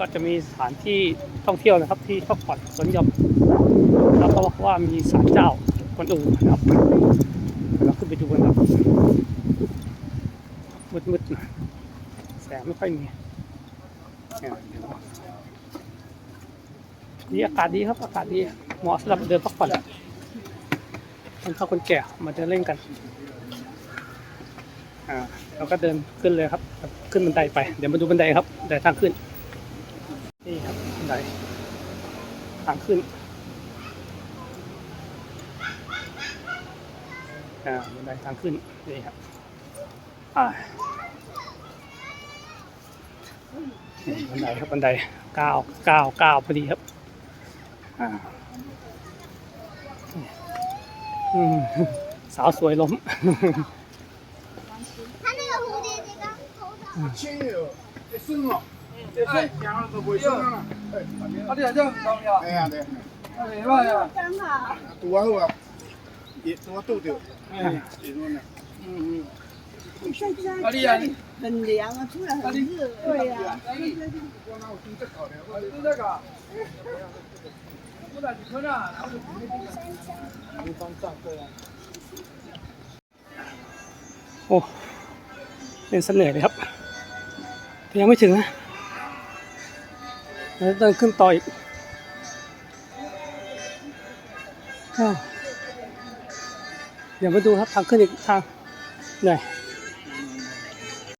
ก็จะมีสถานที่ท่องเที่ยวนะครับ ที่พักผ่อนสวนหย่อมแล้วก็ว่ามีศาลเจ้าคนอื่นนะครับเดี๋ยวเราขึ้นไปดูกันครับมืดๆหน่อยแสงไม่ค่อยมีนี่อากาศดีครับอากาศดีเหมาะสำหรับเดินพักผ่อนคนเฒ่าคนแก่มาเดินเล่นกันอ่าเราก็เดินขึ้นเลยครับ ขึ้นบันไดไป เดี๋ยวมาดูบันไดครับบันไดทางขึ้น ไดทางขึ้นอ่าบันไดทางขึ้นนี่ครับบันไดครับบันไดเก้าเก้าเก้าพอดีครับอ่าสาวสวยล้มชื่อเอซึงหรอ 轻有，一升哦，一升两个都不会升了。哎，啊，对啊，这样子呀，哎呀，对，哎呀呀，真好，多好啊，一多豆豆，哎，一多呢。嗯嗯，你晒在啊，你呀，你很凉啊，突然很热。对呀、我那我真这搞的，我是这个，我在车上，然后就地方站这样。 โอ้เล่นเสน่ห์เลยครับแต่ยังไม่ถึงนะ แล้วเดินขึ้นต่ออีกอ้าวเดี๋ยวมาดูครับทางขึ้นอีกทางเหน่อย